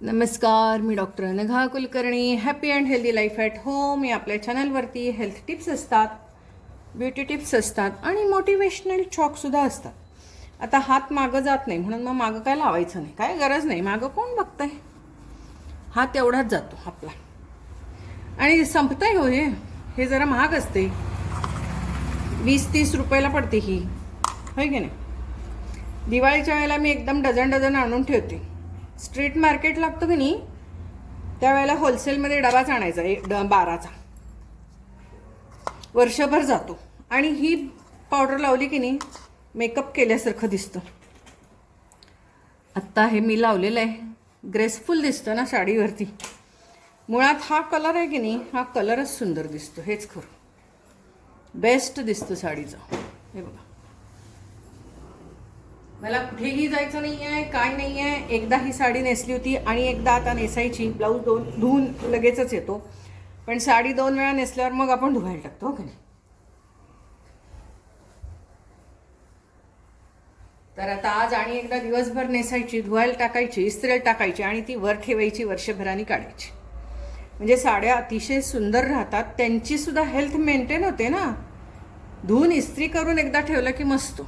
नमस्कार मी doctor Anagha Kulkarni. Happy and healthy life at home या आपल्या चॅनलवरती हेल्थ टिप्स असतात ब्युटी टिप्स असतात आणि मोटिवेशनल चॉकसुद्धा असतात. आता हात मागं जात नाही म्हणून मग मागं काय लावायचं नाही? काय गरज नाही. मागं कोण बघतंय? हा तेवढाच जातो आपला. आणि संपतंय हो हे हे जरा महाग असते. वीस तीस रुपयाला पडते ही. होय की नाही? दिवाळीच्या वेळेला मी एकदम डझन डझन आणून ठेवते. स्ट्रीट मार्केट लागतं की नाही त्यावेळेला होलसेलमध्ये डबाच आणायचा एक ड बाराचा. वर्षभर जातो. आणि ही पावडर लावली की नाही मेकअप केल्यासारखं दिसतं. आत्ता हे मी लावलेलं आहे. ग्रेसफुल दिसतं ना साडीवरती. मुळात हा कलर आहे की नाही हा कलरच सुंदर दिसतो हेच खरं. बेस्ट दिसतं साडीचं. हे बघा. मला कुठेही जायचं नाही आहे काय नाही आहे एकदा ही साडी नेसली होती आणि एकदा आता नेसायची. ब्लाऊज दोन धुवून लगेचच येतो. पण साडी दोन वेळा नेसल्यावर मग आपण धुवायला टाकतो हो का नाही? तर आता आज आणि एकदा दिवसभर नेसायची धुवायला टाकायची इस्त्रीला टाकायची आणि ती वर ठेवायची वर्षभराने काढायची. म्हणजे साड्या अतिशय सुंदर राहतात. त्यांचीसुद्धा हेल्थ मेंटेन होते ना. धुवून इस्त्री करून एकदा ठेवलं की मस्त.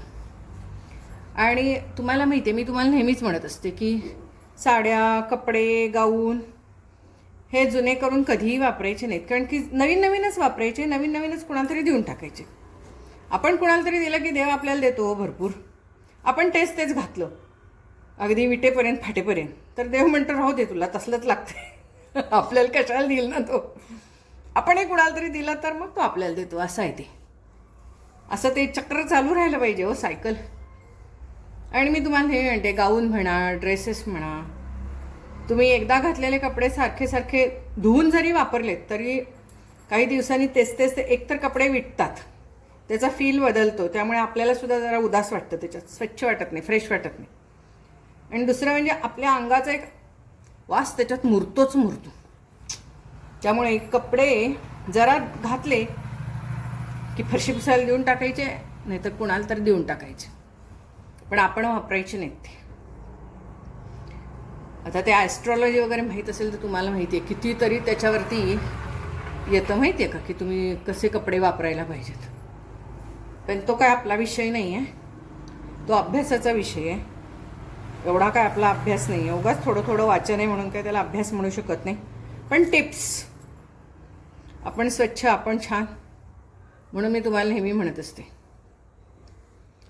आणि तुम्हाला माहिती आहे मी तुम्हाला नेहमीच म्हणत असते की साड्या कपडे गाऊन हे जुने करून कधीही वापरायचे नाहीत. कारण की नवीन नवीनच वापरायचे नवीन नवीनच कुणाला तरी देऊन टाकायचे. आपण कुणाला तरी दिलं की देव आपल्याला देतो हो भरपूर. आपण तेच तेच घातलं. अगदी विटेपर्यंत फाटेपर्यंत. तर देव म्हणतो राहू दे तुला तसलंच लागतंय. आपल्याला कशाला देईल ना तो? आपणही कुणाला तरी दिलं तर मग तो आपल्याला देतो असं आहे ते. असं ते चक्र चालू राहिलं पाहिजे हो सायकल. आणि मी तुम्हाला हे म्हणते गाऊन म्हणा ड्रेसेस म्हणा तुम्ही एकदा घातलेले कपडे सारखे सारखे धुवून जरी वापरलेत तरी काही दिवसांनी तेच तेच ते एकतर कपडे विटतात. त्याचा फील बदलतो. त्यामुळे आपल्याला सुद्धा जरा उदास वाटतं त्याच्यात. स्वच्छ वाटत नाही फ्रेश वाटत नाही. आणि दुसरं म्हणजे आपल्या अंगाचा एक वास त्याच्यात मुरतोच मुरतो. त्यामुळे कपडे जरा घातले की फरशी पुसायला देऊन टाकायचे नाहीतर कुणाला तर देऊन टाकायचे. पण आपण वापरायचे नाहीत ते. आता ते ॲस्ट्रॉलॉजी वगैरे माहीत असेल तर तुम्हाला माहिती आहे. कितीतरी त्याच्यावरती येतं माहिती आहे का? की तुम्ही कसे कपडे वापरायला पाहिजेत. पण तो काय आपला विषय नाही आहे. तो अभ्यासाचा विषय आहे. एवढा काय आपला अभ्यास नाही आहे. उगाच थोडं थोडं वाचन आहे म्हणून काय त्याला अभ्यास म्हणू शकत नाही. पण टिप्स आपण स्वच्छ आपण छान. म्हणून मी तुम्हाला नेहमी म्हणत असते.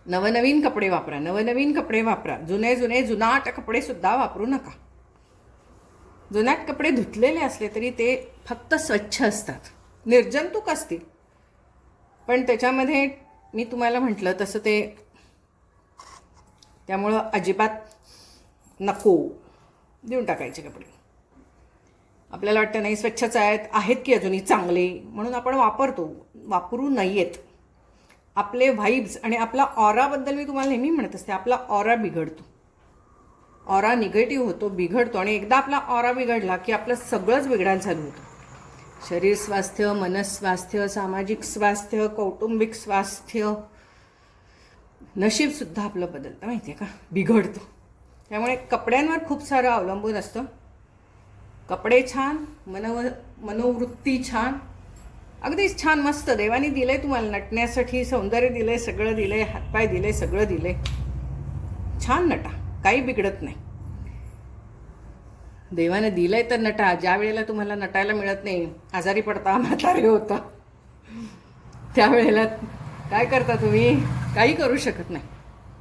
नवनवीन कपडे वापरा नवनवीन कपडे वापरा. जुने जुने जुनाट कपडेसुद्धा वापरू नका. जुनाट कपडे धुतलेले असले तरी ते फक्त स्वच्छ असतात. निर्जंतुक असतील. पण त्याच्यामध्ये मी तुम्हाला म्हटलं तसं ते त्यामुळं अजिबात नको. देऊन टाकायचे कपडे. आपल्याला वाटतं नाही स्वच्छच आहेत आहेत की अजूनही चांगले? म्हणून आपण वापरतो. वापरू नाही आहेत आपले व्हाईब्स आणि आपला ऑराबद्दल मी तुम्हाला नेहमी म्हणत असते आपला ऑरा बिघडतो. ऑरा निगेटिव्ह होतो बिघडतो आणि एकदा आपला ऑरा बिघडला की आपलं सगळंच बिघडायला चालू होतं. शरीर स्वास्थ्य मनस्वास्थ्य सामाजिक स्वास्थ्य कौटुंबिक स्वास्थ्य नशीबसुद्धा आपलं बदलतं माहिती आहे का? बिघडतं. त्यामुळे कपड्यांवर खूप सारं अवलंबून असतं. कपडे छान मनव मनोवृत्ती छान अगदीच छान मस्त. देवाने दिलंय तुम्हाला नटण्यासाठी सौंदर्य दिलंय सगळं दिलंय हातपाय दिले सगळं दिलंय. छान नटा काही बिघडत नाही. देवानं दिलंय तर नटा ज्या वेळेला तुम्हाला नटायला मिळत नाही आजारी पडता म्हातारे होता त्यावेळेला काय करता तुम्ही? काही करू शकत नाही.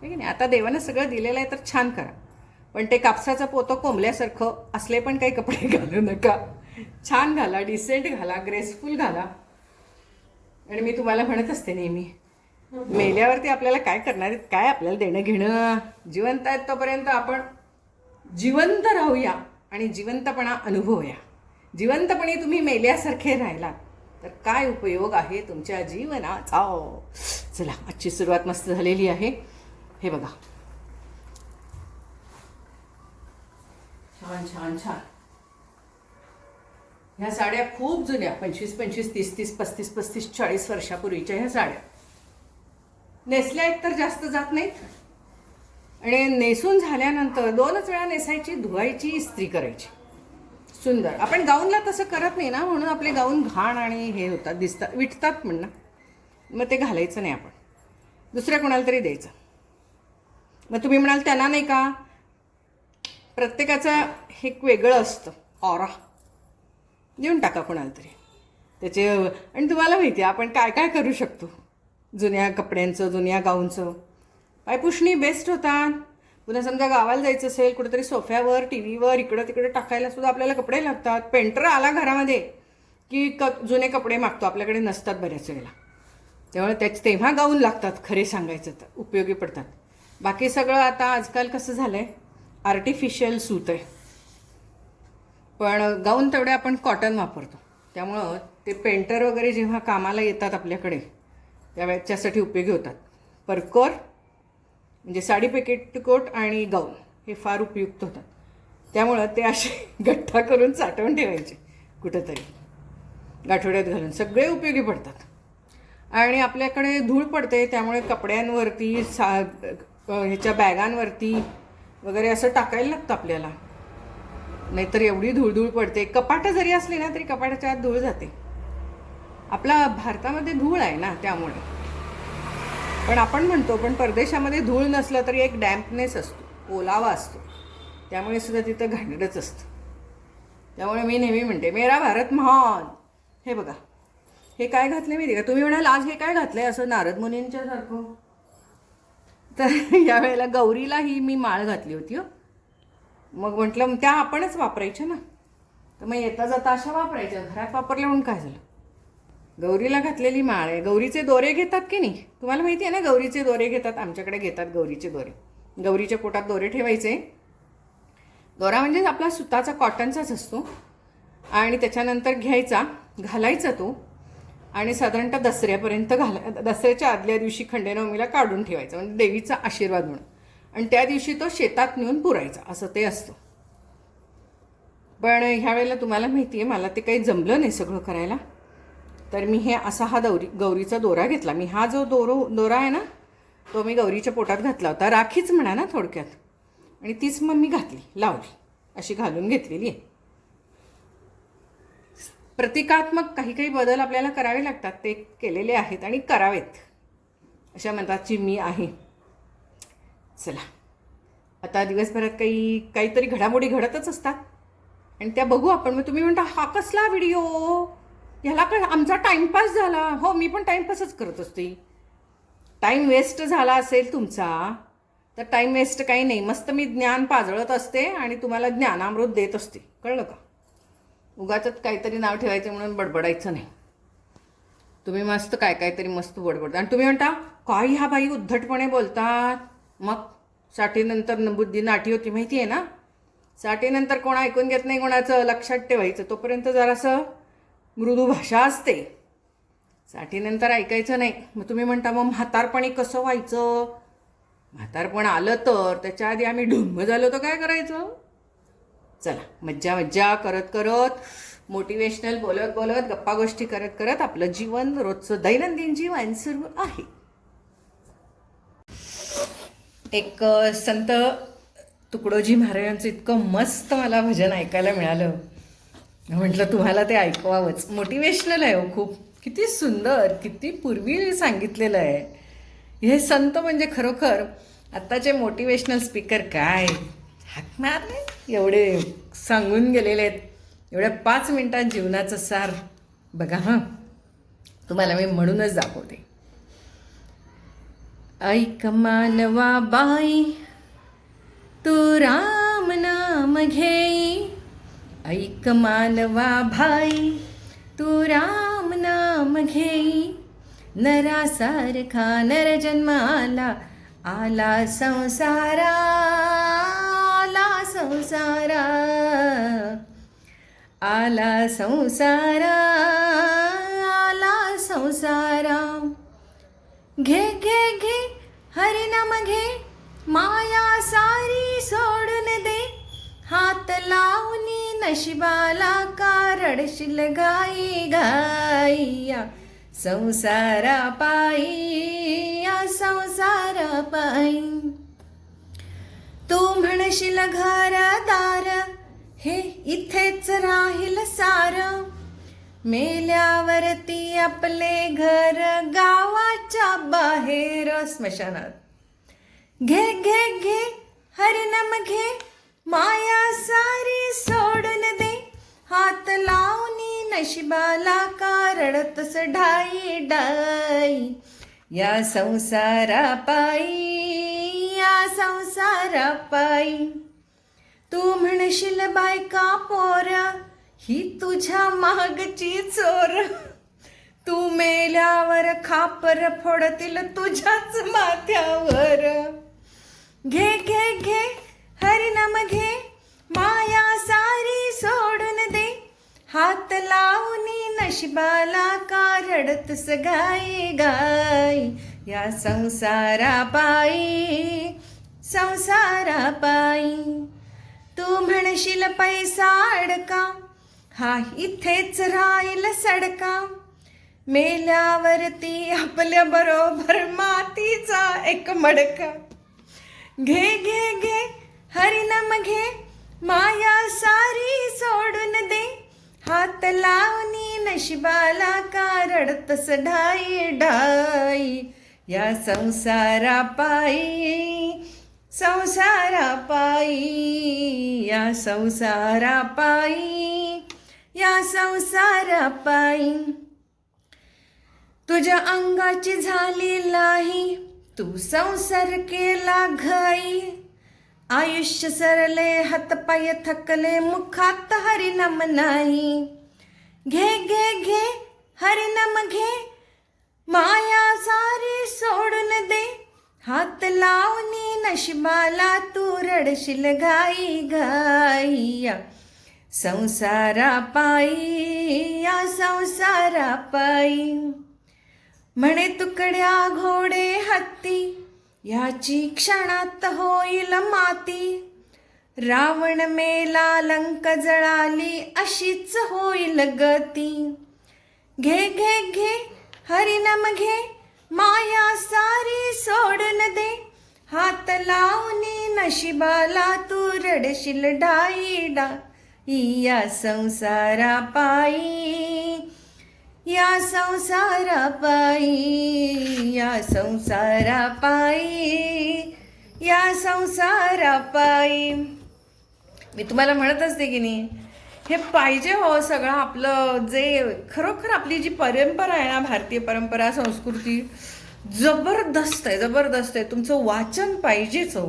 आहे की नाही? आता देवानं सगळं दिलेलं आहे तर छान करा. पण ते कापसाचं पोतं कोंबल्यासारखं असले पण काही कपडे घालू नका. छान घाला डिसेंट घाला ग्रेसफुल घाला. आणि मी तुम्हाला म्हणत असते नेहमी मेल्यावरती आपल्याला काय करणार आहेत काय आपल्याला देणं घेणं? जिवंत आहेत तोपर्यंत आपण जिवंत राहूया आणि जिवंतपणा अनुभवूया. जिवंतपणे तुम्ही मेल्यासारखे राहिलात तर काय उपयोग आहे तुमच्या जीवनाचा? चला आजची सुरुवात मस्त झालेली आहे. हे बघा. छान छान छान. ह्या साड्या खूप जुन्या पंचवीस पंचवीस तीस तीस पस्तीस पस्तीस चाळीस वर्षापूर्वीच्या ह्या साड्या. नेसल्या आहेत तर जास्त जात नाहीत. आणि नेसून झाल्यानंतर दोनच वेळा नेसायची धुवायची इस्त्री करायची. सुंदर. आपण गाऊनला तसं करत नाही ना म्हणून आपले गाऊन घाण आणि हे होतात दिसतात विटतात म्हणणं मग ते घालायचं नाही आपण. दुसऱ्या कोणाला तरी द्यायचं. मग तुम्ही म्हणाल त्यांना नाही का? प्रत्येकाचं हे एक वेगळं असतं ऑरा. देऊन टाका कोणाला तरी. त्याचे आणि तुम्हाला माहिती आहे आपण काय काय करू शकतो? जुन्या कपड्यांचं जुन्या गाऊनचं. पायपुषणी बेस्ट होतात पुन्हा समजा गावाला जायचं असेल कुठेतरी सोफ्यावर टी व्हीवर इकडं तिकडे टाकायला सुद्धा आपल्याला कपडे लागतात. पेंटर आला घरामध्ये की क जुने कपडे मागतो. आपल्याकडे नसतात बऱ्याच वेळेला. त्यामुळे त्याच तेव्हा गाऊन लागतात खरे सांगायचं तर. उपयोगी पडतात. बाकी सगळं आता आजकाल कसं झालं आहे आर्टिफिशियल सूत आहे. पण गाऊन तेवढे आपण कॉटन वापरतो. त्यामुळं ते पेंटर वगैरे जेव्हा कामाला येतात आपल्याकडे त्याच्यासाठी उपयोगी होतात. परकर म्हणजे साडी पेटीकोट आणि गाऊन हे फार उपयुक्त होतात. त्यामुळं ते असे गठ्ठा करून साठवून ठेवायचे कुठंतरी. गाठोड्यात घालून. सगळे उपयोगी पडतात. आणि आपल्याकडे धूळ पडते त्यामुळे कपड्यांवरती सा ह्याच्या बॅगांवरती वगैरे असं टाकायला लागतं आपल्याला. नाहीतर एवढी धूळधूळ पडते. कपाटं जरी असली ना तरी कपाटाच्या आत धूळ जाते. आपला भारतामध्ये धूळ आहे ना त्यामुळे. पण आपण म्हणतो पण परदेशामध्ये धूळ नसलं तरी एक डॅम्पनेस असतो ओलावा असतो. त्यामुळे सुद्धा तिथं घाणडच असतं. त्यामुळे मी नेहमी म्हणते मेरा भारत महान. हे बघा. हे काय घातलं माहिती का? तुम्ही म्हणाल आज हे काय घातलंय? असं नारद मुनींच्यासारखं. तर यावेळेला गौरीलाही मी माळ घातली होती हो. मग म्हटलं त्या आपणच वापरायच्या ना. तर मग येता जाता अशा वापरायच्या. घरात वापरल्या म्हणून काय झालं? गौरीला घातलेली माळ. आहे गौरीचे दोरे घेतात की नाही? तुम्हाला माहिती आहे ना गौरीचे दोरे घेतात. आमच्याकडे घेतात गौरीचे दोरे. गौरीच्या पोटात दोरे ठेवायचे. दोरा म्हणजे आपला सुताचा कॉटनचाच असतो. आणि त्याच्यानंतर घ्यायचा घालायचा तो. आणि साधारणतः दसऱ्यापर्यंत घाला दसऱ्याच्या आदल्या दिवशी खंडेनवमीला काढून ठेवायचा. म्हणजे देवीचा आशीर्वाद म्हणून. आणि त्या दिवशी तो शेतात नेऊन पुरायचा असं ते असतं. पण ह्या वेळेला तुम्हाला माहिती आहे मला ते काही जमलं नाही सगळं करायला. तर मी हे असा हा दौरी गौरीचा दोरा घेतला. मी हा जो दोरो दोरा आहे ना तो मी गौरीच्या पोटात घातला होता. राखीच म्हणा ना थोडक्यात. आणि तीच मग मी घातली लावली. अशी घालून घेतलेली आहे. प्रतिकात्मक काही काही बदल आपल्याला करावे लागतात. ते केलेले आहेत आणि करावेत. अशा मताची मी आहे. चला. आता दिवसभरात काही काहीतरी घडामोडी घडतच असतात. आणि त्या बघू आपण. मग तुम्ही म्हणता हा कसला व्हिडिओ ह्याला काय आमचा टाईमपास झाला. हो मी पण टाईमपासच करत असते. टाईम वेस्ट झाला असेल तुमचा तर टाईम वेस्ट काही नाही. मस्त मी ज्ञान पाजळत असते आणि तुम्हाला ज्ञानामृत देत असते. कळलं का? उगाच काहीतरी नाव ठेवायचं म्हणून बडबडायचं नाही. तुम्ही मस्त काय काहीतरी मस्त बडबडता. आणि तुम्ही म्हणता काय ह्या बाई उद्धटपणे बोलतात? मग साठीनंतर न बुद्धी नाठी होती माहिती आहे ना? साठीनंतर कोणा ऐकून घेत नाही कोणाचं? लक्षात ठेवायचं. तोपर्यंत जरासं मृदू भाषा असते. साठीनंतर ऐकायचं नाही. मग तुम्ही म्हणता मग म्हातारपणी कसं व्हायचं? म्हातारपण आलं तर त्याच्या आधी आम्ही ढुंब झालो तर काय करायचं? चला मज्जा मज्जा करत करत मोटिवेशनल बोलत बोलत गप्पा गोष्टी करत करत आपलं जीवन रोजचं दैनंदिन जीवन सुरू आहे. एक संत तुकडोजी महाराजांचं इतकं मस्त मला भजन ऐकायला मिळालं. म्हटलं तुम्हाला ते ऐकवावंच. मोटिवेशनल आहे हो खूप. किती सुंदर किती पूर्वी सांगितलेलं आहे. हे संत म्हणजे खरोखर आत्ताचे मोटिवेशनल स्पीकर काय? हाक नाही? एवढे सांगून गेलेले आहेत. एवढ्या पाच मिनिटात जीवनाचं सार. बघा हां. तुम्हाला मी म्हणूनच दाखवते. ऐक मानवा बाई तू राम नाम घेई ऐक मानवा भाई तू राम नाम घेई नरासारखा नर जन्म आला आला संसारा आला संसारा. आला संसारा आला संसारा. घे घे घे हरिनाम घे. माया सारी सोडून दे. हात लावणी नशिबाला कारडशील गाई गाईया. संसारा पायी या संसारा पायी तू म्हणशील घरदार हे इथेच राहील सारं. मेल्यावरती आपले घर गावाच्या बाहेर स्मशानात. घे घे घे हरिनम घे माया सारी सोडून दे. हात लावणी नशिबाला कारडतस ढाई डाई या संसारा पायी या संसारा पायी. तू म्हणशील बायका पोरा ही तुझ्या मागची चोर. तू मेल्यावर खापर फोडतील तुझ्याच माथ्यावर. घे घे घे हरिनाम घे माया सारी सोडून दे. हात लावणी नशिबाला कारडतस गाई गाई? या संसारा पायी संसारा पायी. तू म्हणशील पैसा अडका हा इथेच राहील सडका. मेल्यावरती आपल्या बरोबर मातीचा एक मडका. घे घे घे हरिनाम घे माया सारी सोडून दे. हात लावणी नशिबाला कारडतस ढाई ढाई. या संसारा पायी संसारा पायी या संसारा पायी. या संसारा पायी तुझ्या अंगाची झाली लाही तू संसार केला घाई. आयुष्य सरले हातपाय थकले मुखात हरिनाम नाही. घे घे घे हरिनाम घे. माया सारी सोडून दे हात लावणी नशिबाला तू रडशील घाई घाई. संसारा पायी या संसारा पायी म्हणे तुकड्या घोडे हत्ती याची क्षणात होईल माती. रावण मेला लंक जळाली अशीच होईल गती. घे घे घे हरिनाम घे माया सारी सोडून दे. हात लावणी नशिबाला तू रडशील डाई डा या संसारा पायी या संसारा पायी या संसारा पायी या संसारा पायी. मी तुम्हाला म्हणत असते की नाही हे पाहिजे हो सगळं आपलं जे खरोखर आपली जी परंपरा आहे ना भारतीय परंपरा संस्कृती जबरदस्त आहे जबरदस्त आहे. तुमचं वाचन पाहिजेच हो.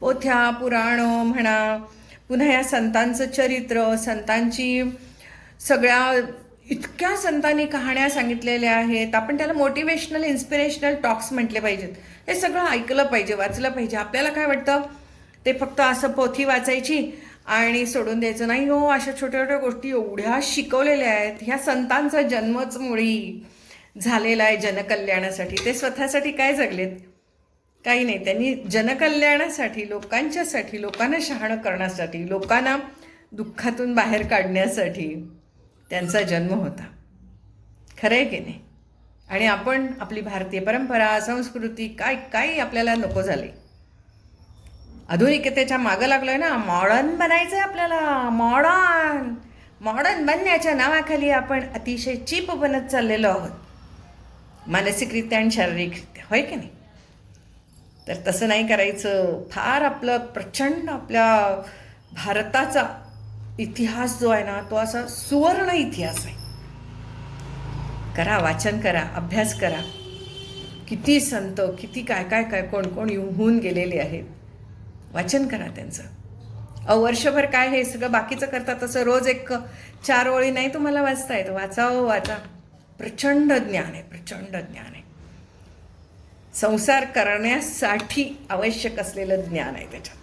पोथ्या पुराण म्हणा पुन्हा या संतांचं चरित्र संतांची सगळ्या इतक्या संतांनी कहाण्या सांगितलेल्या आहेत. आपण त्याला मोटिवेशनल इन्स्पिरेशनल टॉक्स म्हटले पाहिजेत. हे सगळं ऐकलं पाहिजे वाचलं पाहिजे. आपल्याला काय वाटतं? ते फक्त असं पोथी वाचायची आणि सोडून द्यायचं नाही. हो अशा छोट्या छोट्या गोष्टी एवढ्या शिकवलेल्या आहेत. ह्या संतांचा जन्मच मुळी झालेला आहे जनकल्याणासाठी. ते स्वतःसाठी काय जगलेत? काही नाही. त्यांनी जनकल्याणासाठी लोकांच्यासाठी लोकांना शहाणं करण्यासाठी लोकांना दुःखातून बाहेर काढण्यासाठी त्यांचा जन्म होता. खरं आहे की नाही? आणि आपण आपली भारतीय परंपरा संस्कृती काय काय आपल्याला नको झाले. आधुनिकतेच्या मागं लागलो आहे ना. मॉडर्न बनायचं आहे आपल्याला. मॉडर्न मॉडर्न बनण्याच्या नावाखाली आपण अतिशय चीप बनत चाललेलो आहोत. मानसिकरित्या आणि शारीरिकरित्या. होय की नाही? तर तसं नाही करायचं. फार आपलं प्रचंड आपल्या भारताचा इतिहास जो आहे ना तो असा सुवर्ण इतिहास आहे. करा वाचन करा अभ्यास करा. किती संत किती काय काय काय कोण कोण होऊन गेलेले आहेत. वाचन करा त्यांचं. अहो वर्षभर काय हे सगळं बाकीचं करतात तसं रोज एक चार ओळी नाही तुम्हाला वाचता येतं. वाचावं वाचा. प्रचंड ज्ञान आहे प्रचंड ज्ञान आहे. संसार करण्यासाठी आवश्यक असलेलं ज्ञान आहे त्याच्यात.